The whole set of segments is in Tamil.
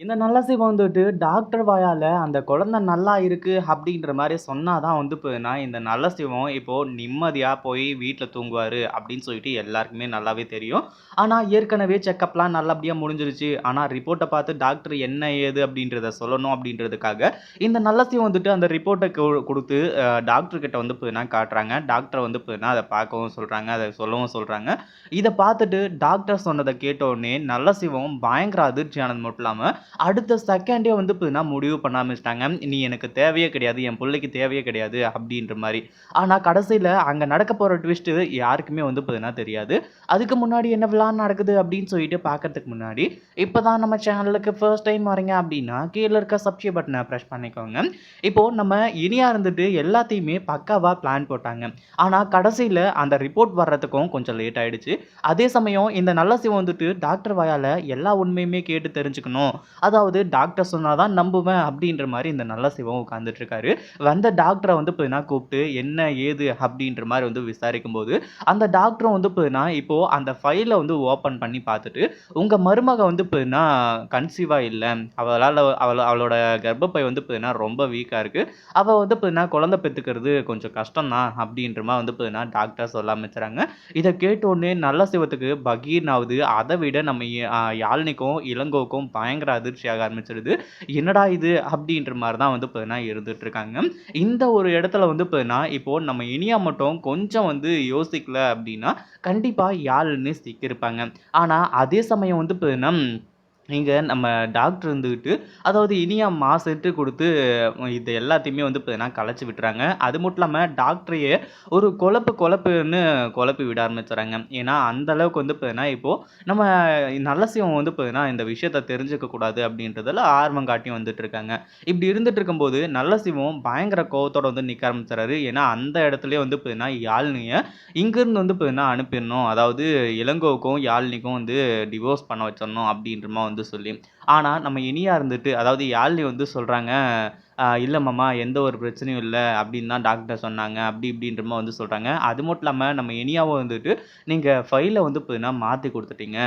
இந்த நல்ல சிவம் வந்துட்டு டாக்டர் வாயால் அந்த குழந்தை நல்லா இருக்குது அப்படின்ற மாதிரி சொன்னால் தான் வந்து போதுன்னா இந்த நல்ல சிவம் இப்போது நிம்மதியாக போய் வீட்டில் தூங்குவார் அப்படின்னு சொல்லிட்டு எல்லாருக்குமே நல்லாவே தெரியும். ஆனால் ஏற்கனவே செக்கப்லாம் நல்லபடியாக முடிஞ்சிருச்சு. ஆனால் ரிப்போர்ட்டை பார்த்து டாக்டர் என்ன ஏது அப்படின்றத சொல்லணும் அப்படின்றதுக்காக, இந்த நல்ல சிவம் வந்துட்டு அந்த ரிப்போர்ட்டை கு டாக்டர்கிட்ட டாக்டர் வந்து பார்த்தீங்கன்னா காட்டுறாங்க. டாக்டர் வந்து பார்த்தீங்கன்னா அதை பார்க்கவும் சொல்கிறாங்க அதை சொல்லவும் சொல்கிறாங்க இதை பார்த்துட்டு டாக்டர் சொன்னதை கேட்ட உடனே நல்ல சிவம் பயங்கர அதிர்ச்சியானது மட்டும் இல்லாமல் அடுத்த செகண்டே வந்து பார்த்தீங்கன்னா முடிவு பண்ண ஆரம்பிச்சிட்டாங்க "நீ எனக்கு தேவையே கிடையாது. என் பிள்ளைக்கு தேவையே கிடையாது" அப்படின்ற மாதிரி ஆனால் கடைசியில் அங்கே நடக்க போகிற ட்விஸ்ட்டு யாருக்குமே வந்து பார்த்தீங்கன்னா தெரியாது. அதுக்கு முன்னாடி என்ன என்னவெல்லாம் நடக்குது அப்படின்னு சொல்லிட்டு பார்க்கறதுக்கு முன்னாடி, இப்போ தான் நம்ம சேனலுக்கு ஃபர்ஸ்ட் டைம் வரீங்க அப்படின்னா, கீழே இருக்க சப்ஸ்கிரைப் பட்டனை ப்ரெஷ் பண்ணிக்கோங்க. இப்போது நம்ம இனியாக இருந்துட்டு எல்லாத்தையுமே பக்காவாக பிளான் போட்டாங்க. ஆனால் கடைசியில் அந்த ரிப்போர்ட் வர்றதுக்கும் கொஞ்சம் லேட் ஆகிடுச்சு அதே சமயம் இந்த நல்ல சிவம் வந்துட்டு டாக்டர் வாயால் எல்லா உண்மையுமே கேட்டு தெரிஞ்சுக்கணும். அதாவது டாக்டர் சொன்னால் தான் நம்புவேன் அப்படின்ற மாதிரி இந்த நல்ல சிவம் உட்காந்துட்ருக்காரு இருக்காரு. வந்த டாக்டரை வந்து பார்த்தீங்கன்னா கூப்பிட்டு என்ன ஏது அப்படின்ற மாதிரி வந்து விசாரிக்கும் போது அந்த டாக்டரும் வந்து பார்த்தீங்கன்னா, இப்போ அந்த ஃபைலை வந்து ஓப்பன் பண்ணி பார்த்துட்டு, "உங்க மருமக வந்து பார்த்தீங்கன்னா கன்சீவா இல்லை அவளால் அவள் அவளோட கர்ப்பப்பை வந்து பார்த்தீங்கன்னா ரொம்ப வீக்காக இருக்கு. அவள் வந்து பார்த்தீங்கன்னா குழந்தை பெற்றுக்கிறது கொஞ்சம் கஷ்டம் தான்" அப்படின்ற மாதிரி வந்து பார்த்தீங்கன்னா டாக்டர் சொல்ல ஆரம்பிச்சுறாங்க. இதை கேட்டோடனே நல்ல சிவத்துக்கு பகீர்னாவது அதை விட நம்ம யாழ்னிக்கும் இளங்கோக்கும் பயங்கர அதிர்ச்சியாக ஆரம்பிச்சிருது "என்னடா இது?" அப்படின்ற மாதிரி தான் வந்து பார்த்தீங்கன்னா இருந்துட்டு இருக்காங்க. இந்த ஒரு இடத்துல வந்து பார்த்தீங்கன்னா, இப்போ நம்ம இனியா மட்டும் கொஞ்சம் வந்து யோசிக்கல அப்படின்னா, கண்டிப்பா யாழினி சிக்கியிருப்பாங்க. ஆனா அதே சமயம் வந்து பார்த்தீங்கன்னா, இங்கே நம்ம டாக்டர் இருந்துக்கிட்டு அதாவது இனியா மாசுட்டு கொடுத்து இது எல்லாத்தையுமே வந்து பார்த்தீங்கன்னா கலைச்சி விட்டுறாங்க. அது மட்டும் இல்லாமல் டாக்டரையே ஒரு குழப்பு குழப்புன்னு குழப்பி விட ஆரம்பிச்சுறாங்க. ஏன்னா அந்த அளவுக்கு வந்து பார்த்தீங்கன்னா, இப்போது நம்ம நல்ல சிவம் வந்து பார்த்தீங்கன்னா, இந்த விஷயத்த தெரிஞ்சுக்க கூடாது ஆர்வம் காட்டி வந்துட்டு இருக்காங்க. இப்படி இருந்துட்டு இருக்கும்போது, நல்ல சிவம் பயங்கர கோவத்தோட வந்து நிற்க ஆரம்பிச்சுறாரு. ஏன்னா அந்த இடத்துலயே வந்து பார்த்தீங்கன்னா, யாழினிய இங்கிருந்து வந்து பார்த்தீங்கன்னா அனுப்பிடணும் அதாவது இளங்கோவுக்கும், யாழ்னிக்கும் வந்து டிவோர்ஸ் பண்ண வச்சிடணும் அப்படின்றமா வந்து வந்து சொல்லி. ஆனா நம்ம இனியா இருந்துட்டு, அதாவது யாழ்னி வந்து சொல்றாங்க, இல்லை மாமா எந்த ஒரு பிரச்சனையும் இல்லை அப்படின்னு தான் டாக்டர் சொன்னாங்க. அப்படி இப்படின்றமா வந்து சொல்கிறாங்க அது மட்டும் இல்லாமல் நம்ம இனியாவும் வந்துட்டு, நீங்கள் ஃபைலை வந்து பார்த்தீங்கன்னா மாற்றி கொடுத்துட்டீங்க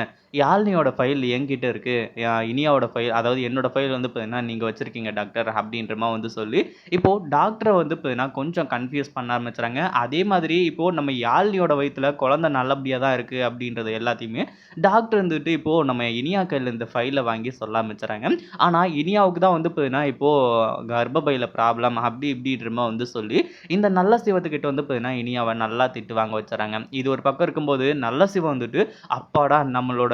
யாழ்னியோட ஃபைல் என்கிட்ட இருக்குது இனியாவோட ஃபைல் அதாவது என்னோட ஃபைல் வந்து பார்த்தீங்கன்னா நீங்கள் வச்சுருக்கீங்க டாக்டர்" அப்படின்றமா வந்து சொல்லி, இப்போது டாக்டரை வந்து பார்த்தீங்கன்னா கொஞ்சம் கன்ஃப்யூஸ் பண்ண ஆரம்பிச்சுறாங்க. அதே மாதிரி இப்போது நம்ம யாழ்னியோட வயிற்றில் குழந்தை நல்லபடியாக தான் இருக்குது அப்படின்றது எல்லாத்தையுமே டாக்டர் வந்துட்டு இப்போது நம்ம இனியா கையில் இந்த ஃபைலை வாங்கி சொல்ல ஆரம்பிச்சுறாங்க. ஆனால் இனியாவுக்கு தான் வந்து பார்த்தீங்கன்னா, இப்போது கர்ப்பபையில் ப்ராப்ளம் அப்படி இப்படின்றமா வந்து சொல்லி, இந்த நல்ல சிவத்துக்கிட்ட வந்து பார்த்தீங்கன்னா, அவன் நல்லா திட்டு வாங்க வச்சுறாங்க. இது ஒரு பக்கம் இருக்கும்போது, நல்ல சிவம் வந்துட்டு, "அப்பாடா நம்மளோட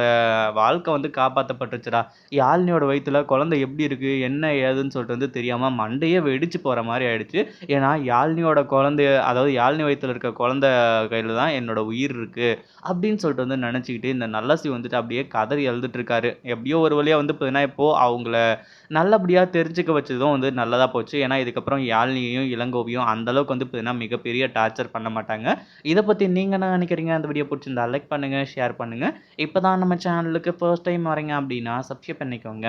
வாழ்க்கை வந்து காப்பாற்றப்பட்டுச்சுடா யாழினியோட வயிற்றுல குழந்தை எப்படி இருக்குது என்ன ஏதுன்னு சொல்லிட்டு வந்து தெரியாமல் மண்டையே வெடிச்சு போகிற மாதிரி ஆயிடுச்சு. ஏன்னா யாழினியோட குழந்தைய அதாவது யாழினி வயிற்றுல இருக்க குழந்தை கையில் தான் என்னோட உயிர் இருக்குது அப்படின்னு சொல்லிட்டு வந்து நினச்சிக்கிட்டு இந்த நல்ல சிவம் வந்துட்டு அப்படியே கதறி அழுதுட்டு இருக்காரு. எப்படியோ ஒரு வழியாக வந்து பார்த்தீங்கன்னா, இப்போது அவங்கள நல்லபடியாக தெரிஞ்சுக்க வச்சதும் வந்து நல்ல நல்லதாக போச்சு. ஏன்னா இதுக்கப்புறம் யாழினியையும், இளங்கோவையும் அந்த அளவுக்கு வந்து பார்த்தீங்கன்னா, மிகப்பெரிய டார்ச்சர் பண்ண மாட்டாங்க. இதை பற்றி நீங்கள் என்ன நினைக்கிறீங்க அந்த வீடியோ பிடிச்சிருந்தா லைக் பண்ணுங்கள் ஷேர் பண்ணுங்கள் இப்போ தான் நம்ம சேனலுக்கு ஃபர்ஸ்ட் டைம் வரீங்க அப்படின்னா சப்ஸ்கிரைப் பண்ணிக்கோங்க.